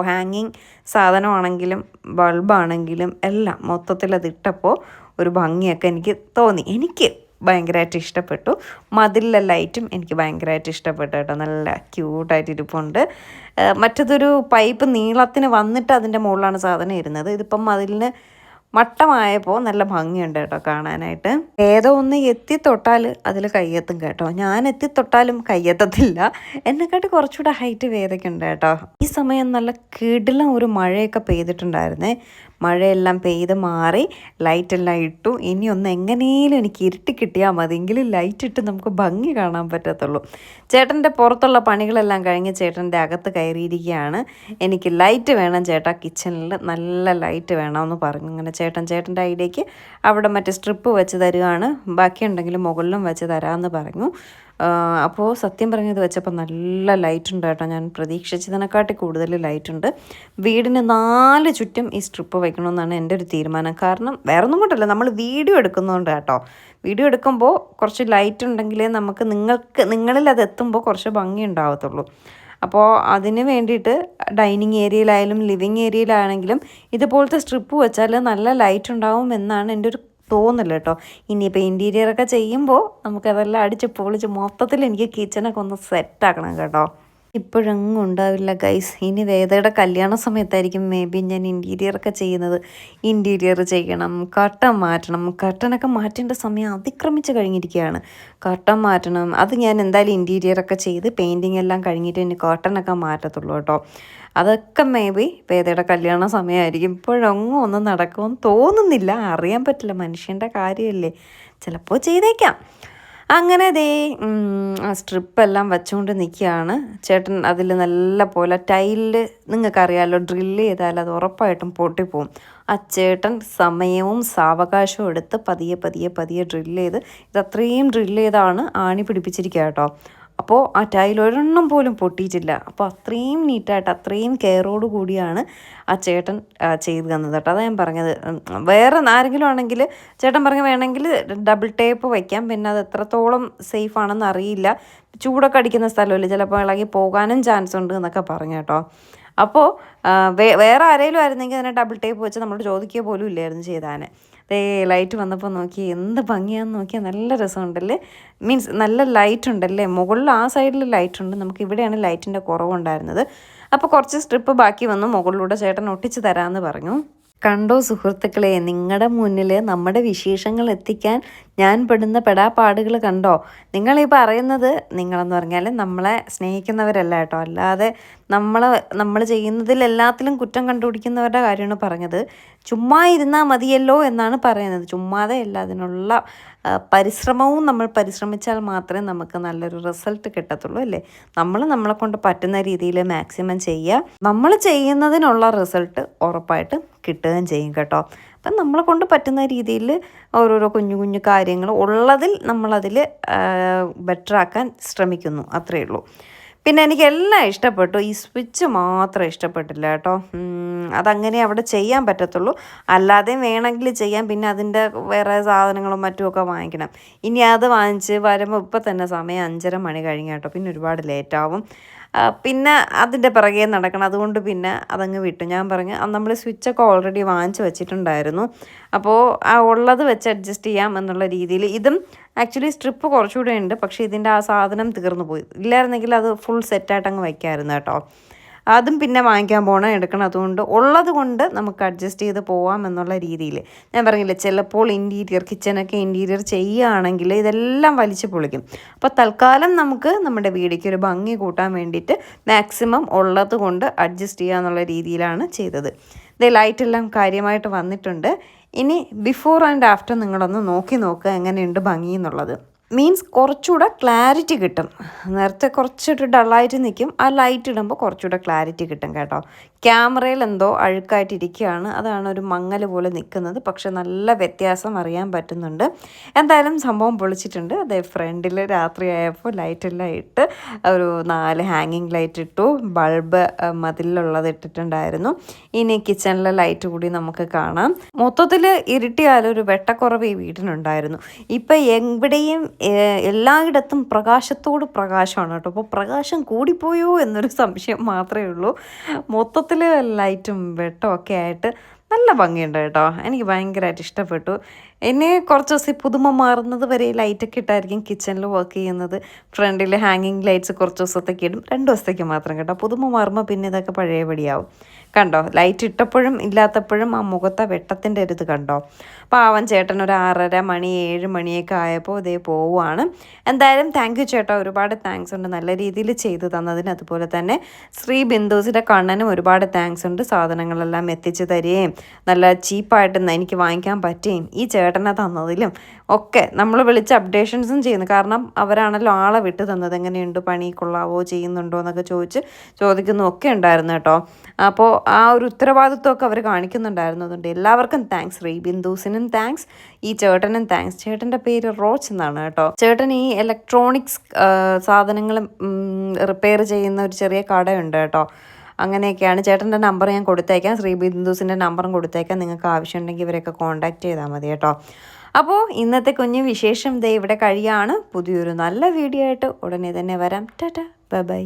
ഹാങ്ങിങ് സാധനമാണെങ്കിലും ബൾബാണെങ്കിലും എല്ലാം മൊത്തത്തിൽ അത് ഇട്ടപ്പോൾ ഒരു ഭംഗിയൊക്കെ എനിക്ക് തോന്നി. എനിക്ക് ഭയങ്കരമായിട്ട് ഇഷ്ടപ്പെട്ടു. മതിലിലെ ലൈറ്റും എനിക്ക് ഭയങ്കരമായിട്ട് ഇഷ്ടപ്പെട്ടു കേട്ടോ. നല്ല ക്യൂട്ടായിട്ട് ഇരിപ്പുണ്ട്. മറ്റതൊരു പൈപ്പ് നീളത്തിന് വന്നിട്ട് അതിന്റെ മുകളിലാണ് സാധനം ഇരുന്നത്. ഇതിപ്പം മതിലിന് മട്ടമായപ്പോൾ നല്ല ഭംഗിയുണ്ട് കേട്ടോ കാണാനായിട്ട്. ഏതോ ഒന്ന് എത്തിത്തൊട്ടാൽ അതിൽ കയ്യെത്തും കേട്ടോ. ഞാൻ എത്തിത്തൊട്ടാലും കയ്യെത്തത്തില്ല. എന്നെക്കാട്ടി കുറച്ചുകൂടെ ഹൈറ്റ് വേദയ്ക്കുണ്ട് കേട്ടോ. ഈ സമയം നല്ല കിടിലം ഒരു മഴയൊക്കെ പെയ്തിട്ടുണ്ടായിരുന്നേ. മഴയെല്ലാം പെയ്ത് മാറി ലൈറ്റെല്ലാം ഇട്ടു. ഇനി ഒന്ന് എങ്ങനെയും എനിക്ക് ഇരുട്ടി കിട്ടിയാൽ മതി. എങ്കിലും ലൈറ്റ് ഇട്ട് നമുക്ക് ഭംഗി കാണാൻ പറ്റത്തുള്ളൂ. ചേട്ടന്റെ പുറത്തുള്ള പണികളെല്ലാം കഴിഞ്ഞ് ചേട്ടന്റെ അകത്ത് കയറിയിരിക്കുകയാണ്. എനിക്ക് ലൈറ്റ് വേണം ചേട്ടാ. കിച്ചണിൽ നല്ല ലൈറ്റ് വേണമെന്ന് പറഞ്ഞു. അങ്ങനെ ചേട്ടൻ ചേട്ടന്റെ ഐഡിയക്ക് അവിടെ മറ്റേ സ്ട്രിപ്പ് വെച്ച് തരുവാണ്. ബാക്കിയുണ്ടെങ്കിൽ മുകളിലും വെച്ച് തരാമെന്ന് പറഞ്ഞു. അപ്പോൾ സത്യം പറഞ്ഞത് വെച്ചപ്പോൾ നല്ല ലൈറ്റ് ഉണ്ട് കേട്ടോ. ഞാൻ പ്രതീക്ഷിച്ചതിനെക്കാട്ടി കൂടുതൽ ലൈറ്റ് ഉണ്ട്. വീടിന് നാല് ചുറ്റും ഈ സ്ട്രിപ്പ് വയ്ക്കണമെന്നാണ് എന്റെ ഒരു തീരുമാനം. കാരണം വേറെ ഒന്നും കൊണ്ടല്ല നമ്മൾ വീഡിയോ എടുക്കുന്നതുകൊണ്ട് കേട്ടോ. വീഡിയോ എടുക്കുമ്പോൾ കുറച്ച് ലൈറ്റ് ഉണ്ടെങ്കിലേ നമുക്ക് നിങ്ങൾക്ക് നിങ്ങളിൽ അത് എത്തുമ്പോൾ കുറച്ച് ഭംഗി ഉണ്ടാവത്തുള്ളൂ. അപ്പോൾ അതിന് വേണ്ടിയിട്ട് ഡൈനിങ് ഏരിയയിലായാലും ലിവിങ് ഏരിയയിലാണെങ്കിലും ഇതുപോലത്തെ സ്ട്രിപ്പ് വെച്ചാൽ നല്ല ലൈറ്റ് ഉണ്ടാവും എന്നാണ് എന്റെ ഒരു തോന്നൽ കേട്ടോ ഇനിയിപ്പോൾ ഇന്റീരിയറൊക്കെ ചെയ്യുമ്പോൾ നമുക്കതെല്ലാം അടിച്ച് പൊളിച്ച് മൊത്തത്തിൽ എനിക്ക് കിച്ചണൊക്കെ ഒന്ന് സെറ്റാക്കണം കേട്ടോ. ഇപ്പോഴെങ്ങും ഉണ്ടാവില്ല ഗൈസ് ഇനി വേദയുടെ കല്യാണ സമയത്തായിരിക്കും മേ ബി ഞാൻ ഇന്റീരിയറൊക്കെ ചെയ്യുന്നത്. ഇന്റീരിയർ ചെയ്യണം കട്ടൻ മാറ്റണം. കട്ടനൊക്കെ മാറ്റേണ്ട സമയം അതിക്രമിച്ച് കഴിഞ്ഞിരിക്കുകയാണ്. കട്ടൻ മാറ്റണം. അത് ഞാൻ എന്തായാലും ഇന്റീരിയറൊക്കെ ചെയ്ത് പെയിന്റിങ് എല്ലാം കഴിഞ്ഞിട്ട് ഇനി കട്ടനൊക്കെ മാറ്റത്തുള്ളൂ കേട്ടോ. അതൊക്കെ മേ ബി വേദയുടെ കല്യാണ സമയമായിരിക്കും. ഇപ്പോഴൊന്നും ഒന്നും നടക്കുമെന്ന് തോന്നുന്നില്ല. അറിയാൻ പറ്റില്ല. മനുഷ്യന്റെ കാര്യമല്ലേ. ചിലപ്പോൾ ചെയ്തേക്കാം. അങ്ങനെ ദേ ആ സ്ട്രിപ്പെല്ലാം വെച്ചുകൊണ്ട് നിൽക്കുകയാണ്. ചേട്ടൻ അതിൽ നല്ല പോലെ ടൈലിൽ നിങ്ങൾക്കറിയാലോ ഡ്രില്ല് ചെയ്താൽ അത് ഉറപ്പായിട്ടും പൊട്ടിപ്പോവും. ആ ചേട്ടൻ സമയവും സാവകാശവും എടുത്ത് പതിയെ പതിയെ പതിയെ ഡ്രില്ല് ചെയ്ത് ഇത് അത്രയും ഡ്രില്ല് ചെയ്താണ് ആണി പിടിപ്പിച്ചിരിക്കുക കേട്ടോ. അപ്പോൾ ആ ടൈൽ ഒരെണ്ണം പോലും പൊട്ടിയിട്ടില്ല. അപ്പോൾ അത്രയും നീറ്റായിട്ട് അത്രയും കെയറോട് കൂടിയാണ് ആ ചേട്ടൻ ചെയ്ത് തന്നത് കേട്ടോ. അതാ ഞാൻ പറഞ്ഞത്. വേറെ ആരെങ്കിലും ആണെങ്കിൽ ചേട്ടൻ പറഞ്ഞ വേണമെങ്കിൽ ഡബിൾ ടേപ്പ് വയ്ക്കാം പിന്നെ അത് എത്രത്തോളം സേഫ് ആണെന്ന് അറിയില്ല. ചൂടൊക്കെ അടിക്കുന്ന സ്ഥലമല്ലേ. ചിലപ്പോൾ ഇളകി പോകാനും ചാൻസ് ഉണ്ട് എന്നൊക്കെ പറഞ്ഞു കേട്ടോ. അപ്പോൾ വേറെ ആരെങ്കിലും ആയിരുന്നെങ്കിൽ അതിനെ ഡബിൾ ടേപ്പ് വെച്ച് നമ്മൾ ചോദിക്കുക പോലും ഇല്ലായിരുന്നു ചെയ്താനെ. ദേ ലൈറ്റ് വന്നപ്പോൾ നോക്കി എന്ത് ഭംഗിയാന്ന് നോക്കിയാൽ നല്ല രസമുണ്ടല്ലേ? മീൻസ് നല്ല ലൈറ്റ് ഉണ്ടല്ലേ? മുകളിൽ ആ സൈഡിൽ ലൈറ്റ് ഉണ്ട്. നമുക്ക് ഇവിടെയാണ് ലൈറ്റിന്റെ കുറവുണ്ടായിരുന്നത്. അപ്പോൾ കുറച്ച് സ്ട്രിപ്പ് ബാക്കി വന്നു. മുകളിലൂടെ ചേട്ടൻ ഒട്ടിച്ച് തരാമെന്ന് പറഞ്ഞു. കണ്ടോ സുഹൃത്തുക്കളെ നിങ്ങളുടെ മുന്നിൽ നമ്മുടെ വിശേഷങ്ങൾ എത്തിക്കാൻ ഞാൻ പെടുന്ന പെടാപ്പാടുകൾ കണ്ടോ? നിങ്ങൾ ഈ പറയുന്നത് നിങ്ങളെന്ന് പറഞ്ഞാൽ നമ്മളെ സ്നേഹിക്കുന്നവരല്ല കേട്ടോ. അല്ലാതെ നമ്മളെ നമ്മൾ ചെയ്യുന്നതിൽ എല്ലാത്തിലും കുറ്റം കണ്ടുപിടിക്കുന്നവരുടെ കാര്യമാണ് പറഞ്ഞത്. ചുമ്മാ ഇരുന്നാൽ മതിയല്ലോ എന്നാണ് പറയുന്നത്. ചുമ്മാതെ അല്ല അതിനുള്ള പരിശ്രമവും നമ്മൾ പരിശ്രമിച്ചാൽ മാത്രമേ നമുക്ക് നല്ലൊരു റിസൾട്ട് കിട്ടത്തുള്ളൂ അല്ലേ? നമ്മൾ നമ്മളെ കൊണ്ട് പറ്റുന്ന രീതിയിൽ മാക്സിമം ചെയ്യുക. നമ്മൾ ചെയ്യുന്നതിനുള്ള റിസൾട്ട് ഉറപ്പായിട്ടും കിട്ടുകയും ചെയ്യും കേട്ടോ. അപ്പം നമ്മളെ കൊണ്ട് പറ്റുന്ന രീതിയിൽ ഓരോരോ കുഞ്ഞു കുഞ്ഞു കാര്യങ്ങൾ ഉള്ളതിൽ നമ്മളതിൽ ബെറ്റർ ആക്കാൻ ശ്രമിക്കുന്നു. അത്രയേ ഉള്ളൂ. പിന്നെ എനിക്ക് എല്ലാം ഇഷ്ടപ്പെട്ടു. ഈ സ്വിച്ച് മാത്രം ഇഷ്ടപ്പെട്ടില്ല കേട്ടോ. അതങ്ങനെ അവിടെ ചെയ്യാൻ പറ്റത്തുള്ളൂ. അല്ലാതെ വേണമെങ്കിൽ ചെയ്യാം. പിന്നെ അതിന്റെ വേറെ സാധനങ്ങളും മറ്റുമൊക്കെ വാങ്ങിക്കണം. ഇനി അത് വാങ്ങിച്ച് വരുമ്പോൾ ഇപ്പം തന്നെ സമയം അഞ്ചര മണി കഴിഞ്ഞ കേട്ടോ. പിന്നെ ഒരുപാട് ലേറ്റാവും പിന്നെ അതിന്റെ പിറകെ നടക്കണം. അതുകൊണ്ട് പിന്നെ അതങ്ങ് വിട്ടു. ഞാൻ പറഞ്ഞു നമ്മൾ സ്വിച്ചൊക്കെ ഓൾറെഡി വാങ്ങിച്ച് വെച്ചിട്ടുണ്ടായിരുന്നു. അപ്പോൾ ആ ഉള്ളത് വെച്ച് അഡ്ജസ്റ്റ് ചെയ്യാം എന്നുള്ള രീതിയിൽ. ഇതും ആക്ച്വലി സ്ട്രിപ്പ് കുറച്ചുകൂടെ ഉണ്ട്. പക്ഷേ ഇതിന്റെ ആ സാധനം തീർന്നു പോയി. ഇല്ലായിരുന്നെങ്കിൽ അത് ഫുൾ സെറ്റായിട്ട് അങ്ങ് വയ്ക്കാമായിരുന്നു കേട്ടോ. അതും പിന്നെ വാങ്ങിക്കാൻ പോകണം എടുക്കണം. അതുകൊണ്ട് ഉള്ളത് കൊണ്ട് നമുക്ക് അഡ്ജസ്റ്റ് ചെയ്ത് പോവാം എന്നുള്ള രീതിയിൽ ഞാൻ പറഞ്ഞില്ലേ ചിലപ്പോൾ ഇന്റീരിയർ കിച്ചനൊക്കെ ഇന്റീരിയർ ചെയ്യുകയാണെങ്കിൽ ഇതെല്ലാം വലിച്ചു പൊളിക്കും. അപ്പോൾ തൽക്കാലം നമുക്ക് നമ്മുടെ വീടിക്ക് ഒരു ഭംഗി കൂട്ടാൻ വേണ്ടിയിട്ട് മാക്സിമം ഉള്ളത് കൊണ്ട് അഡ്ജസ്റ്റ് ചെയ്യുക എന്നുള്ള രീതിയിലാണ് ചെയ്തത്. ഇത് ലൈറ്റെല്ലാം കാര്യമായിട്ട് വന്നിട്ടുണ്ട്. ഇനി ബിഫോർ ആൻഡ് ആഫ്റ്റർ നിങ്ങളൊന്ന് നോക്കി നോക്കുക എങ്ങനെയുണ്ട് ഭംഗി എന്നുള്ളത്. മീൻസ് കുറച്ചുകൂടെ ക്ലാരിറ്റി കിട്ടും. നേരത്തെ കുറച്ചിട്ട് ഡള്ളായിട്ട് നിൽക്കും ആ ലൈറ്റ് ഇടുമ്പോൾ കുറച്ചുകൂടെ ക്ലാരിറ്റി കിട്ടും കേട്ടോ. ക്യാമറയിൽ എന്തോ അഴുക്കായിട്ട് ഇരിക്കുകയാണ്. അതാണ് ഒരു മങ്ങൽ പോലെ നിൽക്കുന്നത്. പക്ഷെ നല്ല വ്യത്യാസം അറിയാൻ പറ്റുന്നുണ്ട്. എന്തായാലും സംഭവം പൊളിച്ചിട്ടുണ്ട്. അതേ ഫ്രണ്ടിൽ രാത്രിയായപ്പോൾ ലൈറ്റെല്ലാം ഇട്ട് ഒരു നാല് ഹാങ്ങിങ് ലൈറ്റ് ഇട്ടു. ബൾബ് മതിലുള്ളത് ഇട്ടിട്ടുണ്ടായിരുന്നു. ഇനി കിച്ചണിലെ ലൈറ്റ് കൂടി നമുക്ക് കാണാം. മൊത്തത്തിൽ ഇരുട്ടിയാലൊരു വെട്ടക്കുറവ് ഈ വീടിനുണ്ടായിരുന്നു. ഇപ്പം എവിടെയും എല്ലായിടത്തും പ്രകാശത്തോട് പ്രകാശമാണ് കേട്ടോ. അപ്പോൾ പ്രകാശം കൂടിപ്പോയോ എന്നൊരു സംശയം മാത്രമേ ഉള്ളൂ. മൊത്തത്തിൽ ലൈറ്റും വെട്ടമൊക്കെ ആയിട്ട് നല്ല ഭംഗിയുണ്ട് കേട്ടോ. എനിക്ക് ഭയങ്കരമായിട്ട് ഇഷ്ടപ്പെട്ടു. എന്നെ കുറച്ച് ദിവസം പുതുമ മാറുന്നത് വരെ ലൈറ്റൊക്കെ ഇട്ടായിരിക്കും കിച്ചണിൽ വർക്ക് ചെയ്യുന്നത്. ഫ്രണ്ടിൽ ഹാങ്ങിങ് ലൈറ്റ്സ് കുറച്ച് ദിവസത്തേക്ക് ഇടും. രണ്ട് ദിവസത്തേക്ക് മാത്രം കേട്ടോ. പുതുമ മാറുമ്പോൾ പിന്നെ ഇതൊക്കെ പഴയപടിയാവും. കണ്ടോ? ലൈറ്റ് ഇട്ടപ്പോഴും ഇല്ലാത്തപ്പോഴും ആ മുഖത്തെ വെട്ടത്തിന്റെ ഒരു ഇത് കണ്ടോ? പാവൻ ചേട്ടൻ ഒരു ആറര മണി ഏഴ് മണിയൊക്കെ ആയപ്പോൾ ഇതേ പോവുകയാണ് എന്തായാലും താങ്ക് യു ചേട്ടാ. ഒരുപാട് താങ്ക്സ് ഉണ്ട്. നല്ല രീതിയിൽ ചെയ്തു തന്നതിന്. അതുപോലെ തന്നെ ശ്രീ ബിന്ദുസിന്റെ കണ്ണനും ഒരുപാട് താങ്ക്സ് ഉണ്ട്. സാധനങ്ങളെല്ലാം എത്തിച്ചു തരികയും നല്ല ചീപ്പായിട്ട് എനിക്ക് വാങ്ങിക്കാൻ പറ്റുകയും ഈ ചേട്ടനെ തന്നതിലും ഒക്കെ നമ്മൾ വിളിച്ച് അപ്ഡേഷൻസും ചെയ്യുന്നു. കാരണം അവരാണല്ലോ ആളെ വിട്ട് തന്നത്. എങ്ങനെയുണ്ട് പണി? കൊള്ളാവോ? ചെയ്യുന്നുണ്ടോ? എന്നൊക്കെ ചോദിച്ച് ചോദിക്കുന്നു ഒക്കെ ഉണ്ടായിരുന്നു കേട്ടോ. അപ്പോൾ ആ ഒരു ഉത്തരവാദിത്വമൊക്കെ അവർ കാണിക്കുന്നുണ്ടായിരുന്നു അതുകൊണ്ട് എല്ലാവർക്കും താങ്ക്സ് റീ ബിന്ദുസിനും താങ്ക്സ് ഈ ചേട്ടനും താങ്ക്സ് ചേട്ടന്റെ പേര് റോച്ച് എന്നാണ് കേട്ടോ. ചേട്ടൻ ഈ ഇലക്ട്രോണിക്സ് സാധനങ്ങൾ റിപ്പയർ ചെയ്യുന്ന ഒരു ചെറിയ കടയുണ്ട് കേട്ടോ. അങ്ങനെയൊക്കെയാണ് ചേട്ടന്റെ നമ്പർ ഞാൻ കൊടുത്തേക്കാം. ശ്രീ ബിന്ദുസിന്റെ നമ്പറും കൊടുത്തേക്കാം. നിങ്ങൾക്ക് ആവശ്യമുണ്ടെങ്കിൽ ഇവരെയൊക്കെ കോൺടാക്ട് ചെയ്താൽ മതി കേട്ടോ. അപ്പോൾ ഇന്നത്തെ കുഞ്ഞു വിശേഷം ദേ ഇവിടെ കഴിയാണ്. പുതിയൊരു നല്ല വീഡിയോ ആയിട്ട് ഉടനെ തന്നെ വരാം. Tata bye bye.